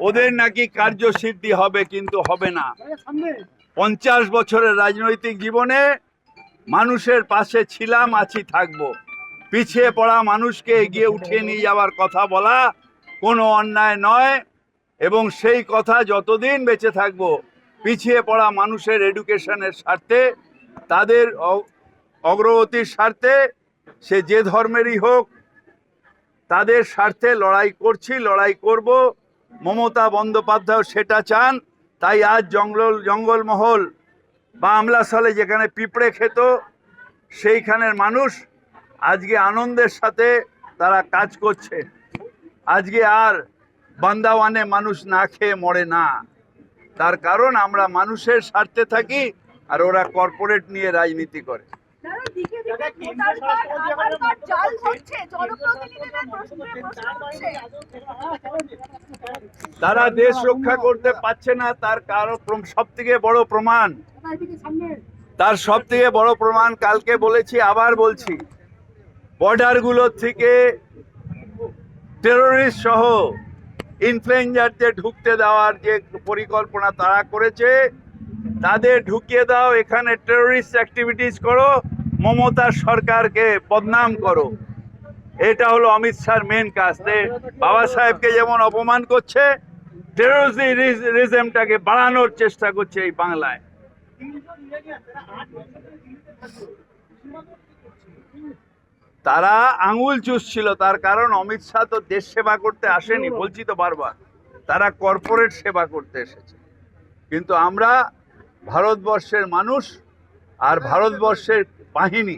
ওদের নাকি কার্যসিদ্ধি হবে কিন্তু হবে না। পঞ্চাশ বছরের রাজনৈতিক জীবনে মানুষের পাশে ছিলাম, আছি, থাকব। পিছিয়ে পড়া মানুষকে এগিয়ে উঠিয়ে নিয়ে যাওয়ার কথা বলা কোনো অন্যায় নয় এবং সেই কথা যতদিন বেঁচে থাকব, পিছিয়ে পড়া মানুষের এডুকেশনের স্বার্থে, তাদের অগ্রগতির স্বার্থে, সে যে ধর্মেরই হোক, তাদের স্বার্থে লড়াই করছি, লড়াই করব। মমতা বন্দ্যোপাধ্যায় সেটা চান, তাই আজ জঙ্গল জঙ্গলমহল বা আমলাসালে যেখানে পিঁপড়ে খেত, সেইখানের মানুষ আজকে আনন্দের সাথে তারা কাজ করছে। আজকে আর বান্দাওয়ানে মানুষ না খেয়ে মরে না। তার কারণ আমরা মানুষের স্বার্থে থাকি আর ওরা কর্পোরেট নিয়ে রাজনীতি করে। তারা দেশ রক্ষা করতে পারছে না, তার কারও সব থেকে বড় প্রমাণ। তার সব থেকে বড় প্রমাণ কালকে বলেছি, আবার বলছি। বর্ডারগুলোর থেকে টেরোরিস্ট সহ ইনফ্লুয়েঞ্জারদের ঢুকতে দেওয়ার যে পরিকল্পনা তারা করেছে, তাদের ঢুকিয়ে দাও, এখানে টেরোরিস্ট অ্যাক্টিভিটিস করো। মমতার সরকারকে বদনাম করো। এটা হলো অমিত শাহর মেন কাজ। বাবা সাহেবকে যেমন অপমান করছে টেরোরিজমটাকে বাড়ানোর চেষ্টা করছে এই বাংলায়। তারা আঙুল চুষছিল, তার কারণ অমিত শাহ তো দেশ সেবা করতে আসেনি, বলছি তো বারবার। তারা কর্পোরেট সেবা করতে এসেছে। কিন্তু আমরা ভারতবর্ষের মানুষ আর ভারতবর্ষের বাহিনী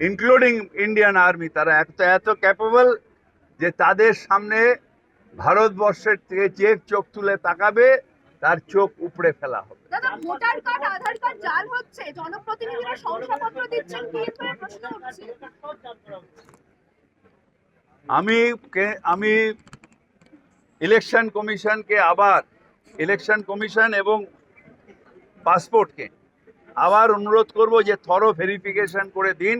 ইনক্লুডিং ইন্ডিয়ান আর্মি তারা এত এত ক্যাপেবল যে তাদের সামনে ভারতবর্ষের থেকে যে চোখ তুলে তাকাবে তার চোখ উপড়ে ফেলা হবে। ভোটার কার্ড আধার কার্ড জাল হচ্ছে জনপ্রতিনিধিরা শংসাপত্র দিচ্ছেন প্রশ্ন উঠছে? আমি আমি ইলেকশন কমিশনকে আবার ইলেকশন কমিশন এবং পাসপোর্টকে আবার অনুরোধ করব যে থরো ভেরিফিকেশন করে দিন।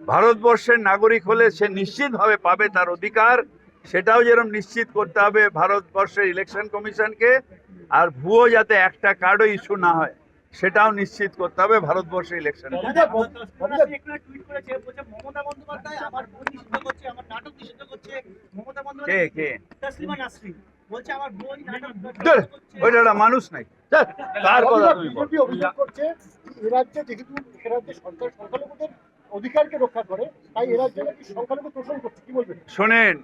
ভারতবর্ষের নাগরিক হলে সে নিশ্চিতভাবে পাবে তার অধিকার। সেটাও যেরকম নিশ্চিত করতে হবে ভারতবর্ষের ইলেকশন কমিশনকে আর ভুয়ো যাতে একটা কার্ডও ইস্যু না হয় সেটাও নিশ্চিত করতে হবে ভারতবর্ষের ইলেকশন টুইট করেছে বলছে মমতা বন্দ্যোপাধ্যায় আমার বই নিষিদ্ধ করছে আমার নাটক নিষিদ্ধ করছে মমতা কে কে? ওইটা মানুষ নাই। কার কথা তুমি বলো? বিজেপি অভিযোগ করছে এ রাজ্যে যেহেতু এ রাজ্যে সরকার সংখ্যালঘুদের অধিকারকে রক্ষা করে, তাই এ রাজ্যে নাকি সংখ্যালঘু শোষণ করছে, কি বলবেন? শোনেন,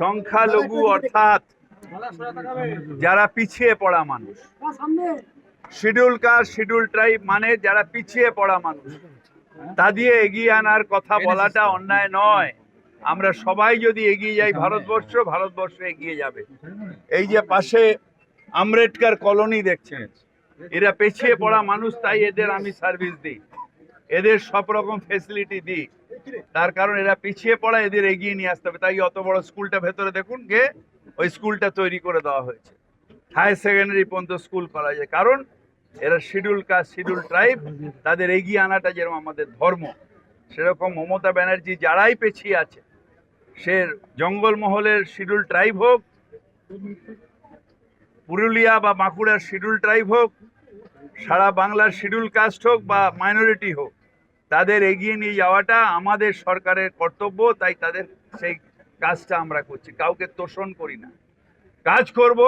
সংখ্যালঘু অর্থাৎ যারা পিছিয়ে পড়া মানুষ। শিডিউল কাস্ট শিডিউল ট্রাইব মানে যারা পিছিয়ে পড়া মানুষ। তা দিয়ে এগিয়ে আনার কথা বলাটা অন্যায় নয়। আমরা সবাই যদি এগিয়ে যাই, ভারতবর্ষ ভারতবর্ষ এগিয়ে যাবে। এই যে পাশে আম্বেদকর কলোনি দেখছেন এরা পিছিয়ে পড়া মানুষ, তাই এদের আমি সার্ভিস দিই। এদের সব রকম ফেসিলিটি দিই। তার কারণ এরা পিছিয়ে পড়া, এদের এগিয়ে নিয়ে আসতে হবে। তাই অত বড় স্কুলটা ভেতরে দেখুন, গে ওই স্কুলটা তৈরি করে দেওয়া হয়েছে। হায়ার সেকেন্ডারি পর্যন্ত স্কুল করা যায়। কারণ এরা শিডিউল কাস্ট শিডিউল ট্রাইব তাদের এগিয়ে আনাটা যেরকম আমাদের ধর্ম। সেরকম মমতা ব্যানার্জি যারাই পেছিয়ে আছে, সে জঙ্গলমহলের শিডিউল ট্রাইব হোক পুরুলিয়া বা বাঁকুড়ার শিডিউল ট্রাইব হোক, সারা বাংলার শিডিউল কাস্ট হোক বা মাইনরিটি হোক, তাদের এগিয়ে নিয়ে যাওয়াটা আমাদের সরকারের কর্তব্য, তাই তাদের সেই কাজটা আমরা করছি। কাউকে তোষণ করি না। কাজ করব,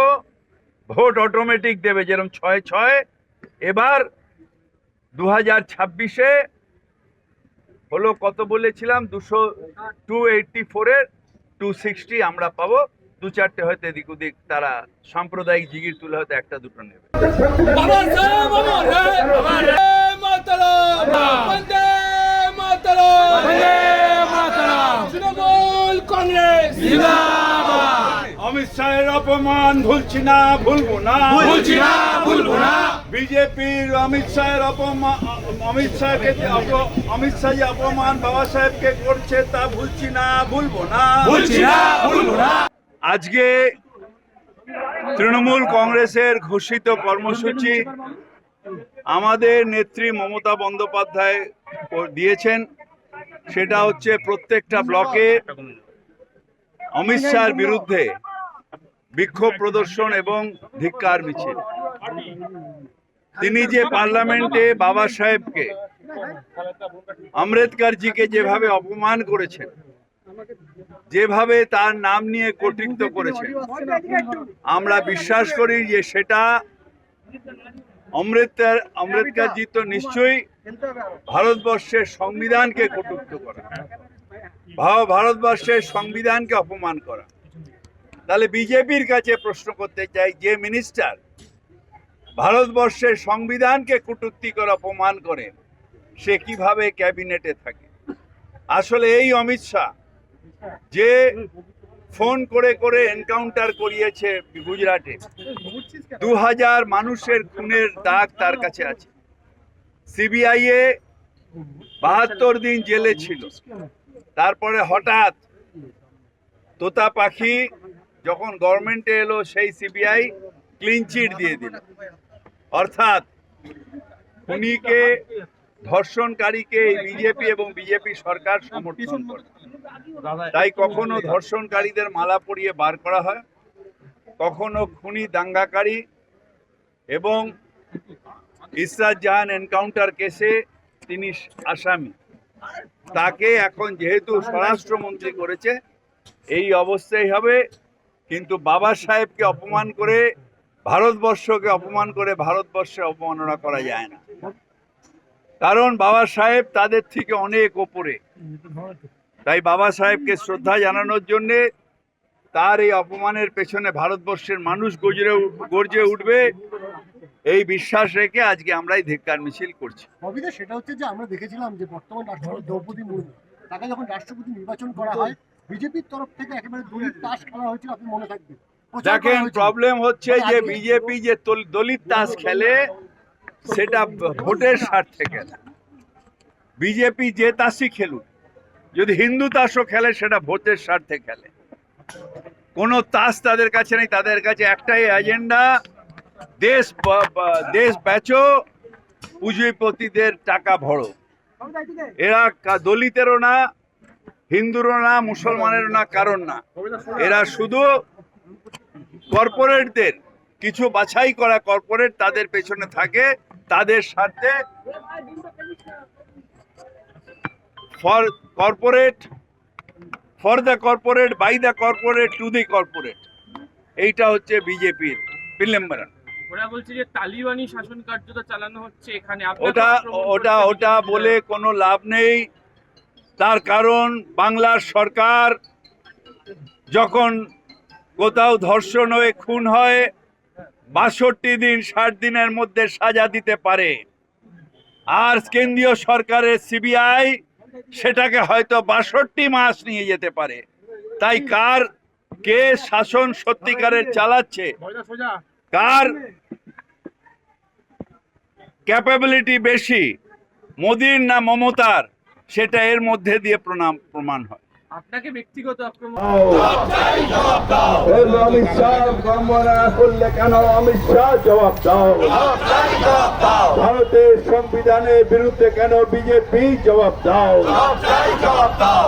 ভোট অটোমেটিক দেবে, যেরকম ছয় ছয়। এবার দু হাজার ছাব্বিশে হলো কত বলেছিলাম? দুশো টু এইটটি ফোরের টু সিক্সটি আমরা পাবো। দু চারটে হয়তো এদিক ওদিক তারা সাম্প্রদায়িক জিগির তুলে হয়তো একটা দুটো নেবে। তৃণমূল কংগ্রেস। অমিত শাহের অপমান ভুলছি না ভুলবো না। ভুলছি না ভুলবো না। বিজেপির অমিত শাহের অপমান অমিত শাহকে অমিত শাহ যে অপমান বাবা সাহেবকে করছে তা ভুলছি না ভুলবো না। ভুলছি না ভুলবো না। আজকে তৃণমূল কংগ্রেসের ঘোষিত কর্মসূচি আমাদের নেত্রী মমতা বন্দ্যোপাধ্যায় দিয়েছেন। সেটা হচ্ছে প্রত্যেকটা ব্লকে অমিত শাহর বিরুদ্ধে বিক্ষোভ প্রদর্শন এবং ধিক্কার মিছিল। তিনি যে পার্লামেন্টে বাবা সাহেবকে আম্বেদকরজিকে যেভাবে অপমান করেছেন যেভাবে তার নাম নিয়ে কর্তৃত্ব করেছেন। আমরা বিশ্বাস করি যে সেটা অমৃতর আম্বেদকরজি তো নিশ্চয়ই ভারতবর্ষের সংবিধানকে কটুক্ত করা। ভারতবর্ষের সংবিধানকে অপমান করা। তাহলে বিজেপির কাছে প্রশ্ন করতে চাই যে মিনিস্টার ভারতবর্ষের সংবিধানকে কটূক্তি করে অপমান করে সে কীভাবে ক্যাবিনেটে থাকে? আসলে এই অমিত শাহ যে ফোন করে করে এনকাউন্টার করিয়েছে গুজরাটে। দু হাজার মানুষের খুনের দাগ তার কাছে আছে। সিবিআই এ বাহাত্তর দিন জেলে ছিল। তারপরে হঠাৎ তোতা পাখি যখন গভর্নমেন্টে এলো, সেই সিবিআই ক্লিন চিট দিয়ে দিল। অর্থাৎ খুনিকে, ধর্ষণকারীকে বিজেপি এবং বিজেপি সরকার সমর্থন করে। তাই কখনো ধর্ষণকারীদের মালা পরিয়ে বার করা হয়, কখনো খুনি দাঙ্গাকারী এবং ইসরাত জাহান এনকাউন্টার কেসে তিনি আসামি। তাকে এখন যেহেতু স্বরাষ্ট্রমন্ত্রী করেছে, এই অবস্থাই হবে, কিন্তু বাবা সাহেবকে অপমান করে, ভারতবর্ষকে অপমান করে ভারতবর্ষে অপমাননা করা যায় না। কারণ বাবা সাহেব তাদের থেকে অনেক ওপরে। তাই বাবা সাহেবকে শ্রদ্ধা জানানোর জন্যে তার এই অপমানের পেছনে ভারতবর্ষের মানুষ গজরে গর্জে উঠবে। এই বিশ্বাস রেখে আজকে আমরা এই ধিক্কার মিছিল করছি। অবিদা সেটা হচ্ছে যে আমরা দেখেছিলাম যে বর্তমান রাষ্ট্রপতি দ্রৌপদী মুর্মু তাকে যখন রাষ্ট্রপতি নির্বাচন করা হয় বিজেপির তরফ থেকে একেবারে দলিত তাস খেলা হয়েছিল আপনি মনে থাকবে। প্রচার করা দেখেন প্রবলেম হচ্ছে যে বিজেপি যে দলিত তাস খেলে সেটা ভোটের স্বার্থে খেলে। বিজেপি যে তাসই খেলুক যদি হিন্দু তাসও খেলে, সেটা ভোটের স্বার্থে খেলে। কোনো তাস তাদের কাছে নেই, তাদের কাছে একটাই এজেন্ডা দেশ দেশ বেচো পুঁজিপতিদের টাকা ভরো। এরা দলিতেরও না, হিন্দুরও না, মুসলমানেরও না কারণ না। এরা শুধু কর্পোরেটদের, কিছু বাছাই করা কর্পোরেট তাদের পেছনে থাকে, তাদের স্বার্থে for corporate for the corporate by the corporate to the corporate এইটা হচ্ছে বিজেপির পিলেম্বরন ওরা বলছে যে তালিবানি শাসন কার্যটা চালানো হচ্ছে এখানে। ওটা ওটা ওটা বলে কোনো লাভ নেই। তার কারণ বাংলার সরকার যখন কোথাও ধর্ষণ হয়ে খুন হয় বাষট্টি দিন ষাট দিনের মধ্যে সাজা দিতে পারে। আর কেন্দ্রীয় সরকারের সিবিআই সেটাকে হয়তো বাষট্টি মাস নিয়ে যেতে পারে। তাই কার কে শাসন সত্যিকারের চালাচ্ছে? কার ক্যাপাবিলিটি বেশি? মোদির না মমতার? সেটা এর মধ্যে দিয়ে প্রণাম, প্রমাণ হয়। আপনাকে ব্যক্তিগত আক্রমণ অমিত শাহ বর্ণনা করলে কেন অমিত শাহ জবাব দাও ভারতের সংবিধানের বিরুদ্ধে কেন বিজেপি জবাব দাও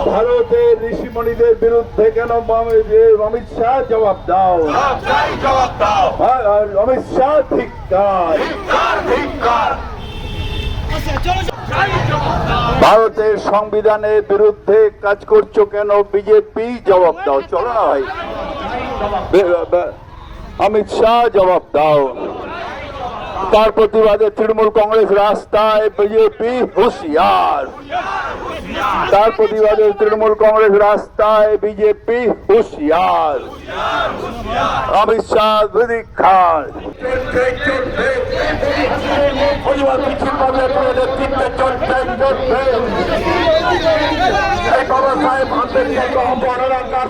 ভারতের ঋষিমণিদের বিরুদ্ধে কেন অমিত শাহ জবাব দাও অমিত শাহ ধিক্কার ভারতের সংবিধানের বিরুদ্ধে কাজ করছ কেন? বিজেপি জবাব দাও, চলো না ভাই। অমিত শাহ জবাব দাও। তার প্রতিবাদে তৃণমূল কংগ্রেস রাস্তায় বিজেপি হুঁশিয়ার। তার প্রতিবাদে তৃণমূল কংগ্রেস রাস্তায় বিজেপি হুঁশিয়ার। অমিত শাহ চলছে এই বাবা সাহেব আম্বেদকরকে অপহরণ কার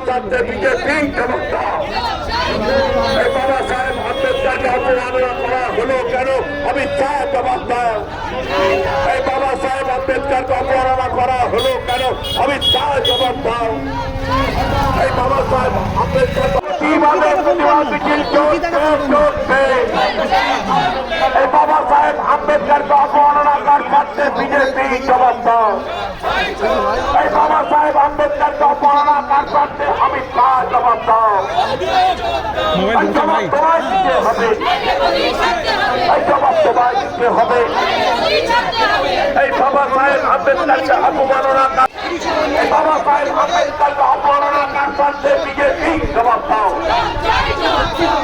বিজেপি বাবা সাহেব অমিত শাহ জবাব দাও। এই বাবা সাহেব আম্বেদকর কীভাবে প্রতিবাদ মিছিল চলছে এই বাবা সাহেব আম্বেদকরকে অবমাননা কার চাচ্ছে বিজেপি জবাব দাও। আম্বেদকরকে অপমাননা কার চাচ্ছে অমিত শাহ জবাব দাও। জবাব তোমায় দিতে হবে। এই জবাব তোমায় দিতে হবে। এই বাবা সাহেব আম্বেদকারকে অপমাননা কার- এই বাবা সাহেব আম্বেদকারকে অপমাননা কার সাথে বিজেপি জবাব দাও।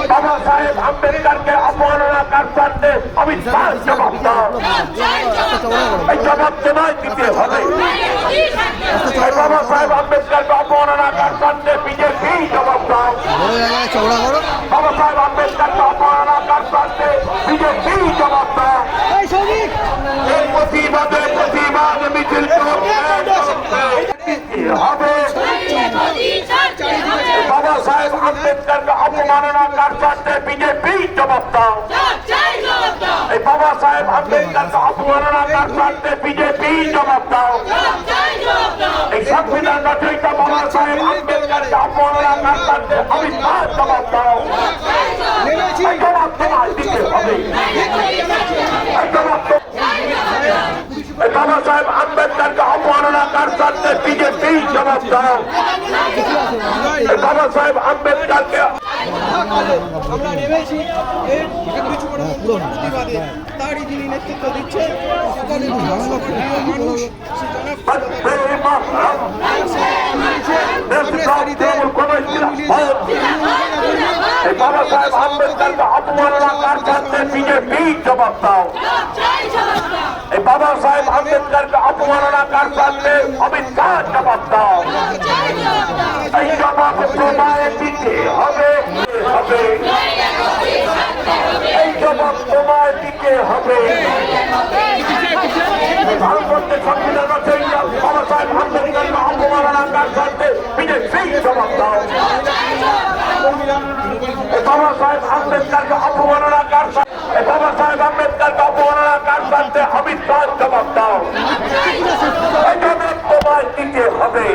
বাবা সাহেব আম্বেদকারকে অপমাননা কার সাথে অমিত জবাব দাও। এই জবাব তোমায় দিতে হবে। বাবা সাহেব আম্বেদকারকে অপমাননা কার সাথে বিজেপি জবাব দাও বাবা সাহেব আম্বেদকারকে অপমাননা কার সাথে বিজেপি জবাব দাও এই প্রতিবাদে প্রতিবাদ মিছিল করতে হবে বাবা সাহেব আম্বেদকারকে অপমাননা কার সাথে বিজেপি জবাব দাও এই বাবা সাহেব আম্বেদকারকে অপমাননা কার সাথে বিজেপি জবাব দাও এই সংবিধান রচয়িতা বাবা সাহেব আম্বেদকারকে অপমাননা কার সাথে অমিত শাহ জবাব দাও জবাব তোমায় দিতে হবে বাবা সাহেব আম্বেদকারকে অপমাননা কার সাথে বিজেপি জবাব দাও বাবা সাহেব আম্বেদকারকে আমরা নেমেছি। এর কিছু করে প্রতিবাদে তারই নেতৃত্ব দিচ্ছেন সকলের বাবা সাহেব আম্বেদকারকে অপমাননা এই বাবা সাহেব আম্বেদকারকে অপমাননা কার সাথে অমিত শাহ জবাব এই জবাব তোমায় দিতে হবে হবে এই জবাব তোমায় দিতে হবে। বাবা সাহেব আম্বেদকারকে অপমাননা কার বাবা সাহেব আম্বেদকারকে অপমাননা কার সাথে অমিত শাহ জবাব দাও। তোমায় দিতে হবে।